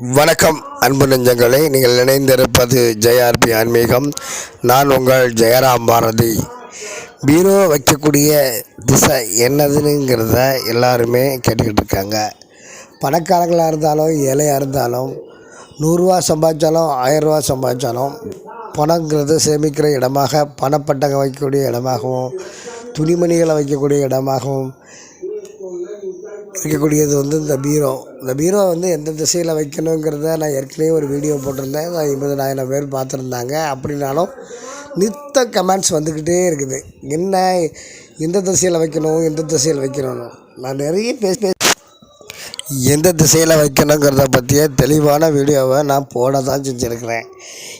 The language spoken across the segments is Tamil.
வணக்கம் அன்பு நெஞ்சங்களே. நீங்கள் இணைந்திருப்பது ஜெயார்பி ஆன்மீகம். நான் உங்கள் ஜெயராம் பாரதி. பீரோ வைக்கக்கூடிய திசை என்னதுங்கிறத எல்லாருமே கேட்டுக்கிட்டு இருக்காங்க. பணக்காரங்களாக இருந்தாலும் ஏழையாக இருந்தாலும் நூறுரூவா சம்பாதிச்சாலும் ஆயிரரூவா சம்பாதிச்சாலும் பணங்கிறது சேமிக்கிற இடமாக பணப்பட்டகம் வைக்கக்கூடிய இடமாகவும் துணிமணிகளை வைக்கக்கூடிய இடமாகவும் இருக்கக்கூடியது வந்து இந்த பீரோ. இந்த பீரோ வந்து எந்த திசையில் வைக்கணுங்கிறத நான் ஏற்கனவே ஒரு வீடியோ போட்டிருந்தேன். நான் ஐம்பதனாயிரம் பேர் பார்த்துருந்தாங்க. அப்படின்னாலும் நித்த கமெண்ட்ஸ் வந்துக்கிட்டே இருக்குது. என்ன எந்த திசையில் வைக்கணும் எந்த திசையில் வைக்கணும் நான் நிறைய பேச எந்த திசையில் வைக்கணுங்கிறத பற்றிய தெளிவான வீடியோவை நான் போட தான் செஞ்சுருக்கிறேன்.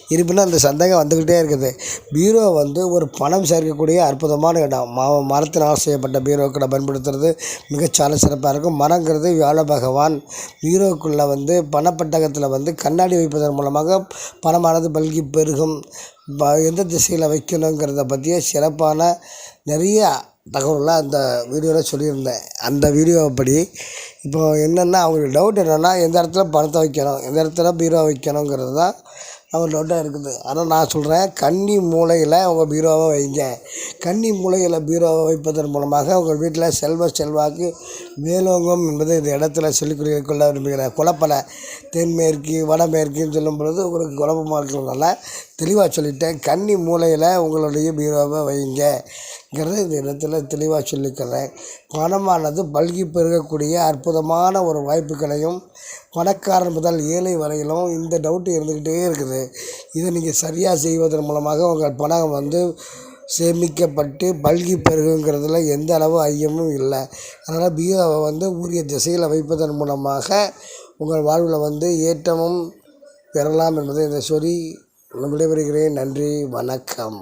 இருப்பினும் அந்த சந்தேகம் வந்துக்கிட்டே இருக்குது. பீரோ வந்து ஒரு பணம் சேர்க்கக்கூடிய அற்புதமான இடம். மா மரத்தினால் செய்யப்பட்ட பீரோக்களை பயன்படுத்துறது மிகச்சால சிறப்பாக இருக்கும். மரங்கிறது வியாழ பகவான். பீரோக்குள்ளே வந்து பணப்பட்டகத்தில் வந்து கண்ணாடி வைப்பதன் மூலமாக பணமானது பல்கி பெருகும். ப- எந்த திசையில் வைக்கணுங்கிறத பற்றிய சிறப்பான நிறைய தகவலாம் அந்த வீடியோவில் சொல்லியிருந்தேன். அந்த வீடியோப்படி இப்போ என்னென்னா அவங்களுக்கு டவுட் என்னென்னா எந்த இடத்துல பணத்தை வைக்கணும் எந்த இடத்துல பீரோ வைக்கணுங்கிறது தான் ஒரு டவுட்டாக இருக்குது. ஆனால் நான் சொல்கிறேன் கன்னி மூலையில் உங்கள் பீரோவை வைங்க. கன்னி மூலையில் பீரோவை வைப்பதன் மூலமாக உங்கள் வீட்டில் செல்வ செல்வாக்கு மேலோங்கும் என்பதை இந்த இடத்துல சொல்லிக் கொள்ள விரும்புகிறேன். குழப்பலை. தென்மேற்கு வடமேற்குன்னு சொல்லும் பொழுது உங்களுக்கு குழப்பமாக இருக்கிறதுனால தெளிவாக சொல்லிட்டேன். கன்னி மூலையில் உங்களுடைய பீரோவை வைங்கிறது இந்த இடத்துல தெளிவாக சொல்லிக்கிறேன் பணமானது பல்கி பெருகக்கூடிய அற்புதமான ஒரு வாய்ப்புகளையும் பணக்காரன் முதல் ஏழை வரையிலும் இந்த டவுட் இருந்துக்கிட்டே இருக்குது. இதை நீங்கள் சரியாக செய்வதன் மூலமாக உங்கள் பணம் வந்து சேமிக்கப்பட்டு பல்கி பெருகுங்கிறதுல எந்த அளவு ஐயமும் இல்லை. அதனால் பீரோவை வந்து உரிய திசையில் வைப்பதன் மூலமாக உங்கள் வாழ்வில் வந்து ஏற்றமும் பெறலாம் என்பதை இதை சொல்லி விடைபெறுகிறேன். நன்றி வணக்கம்.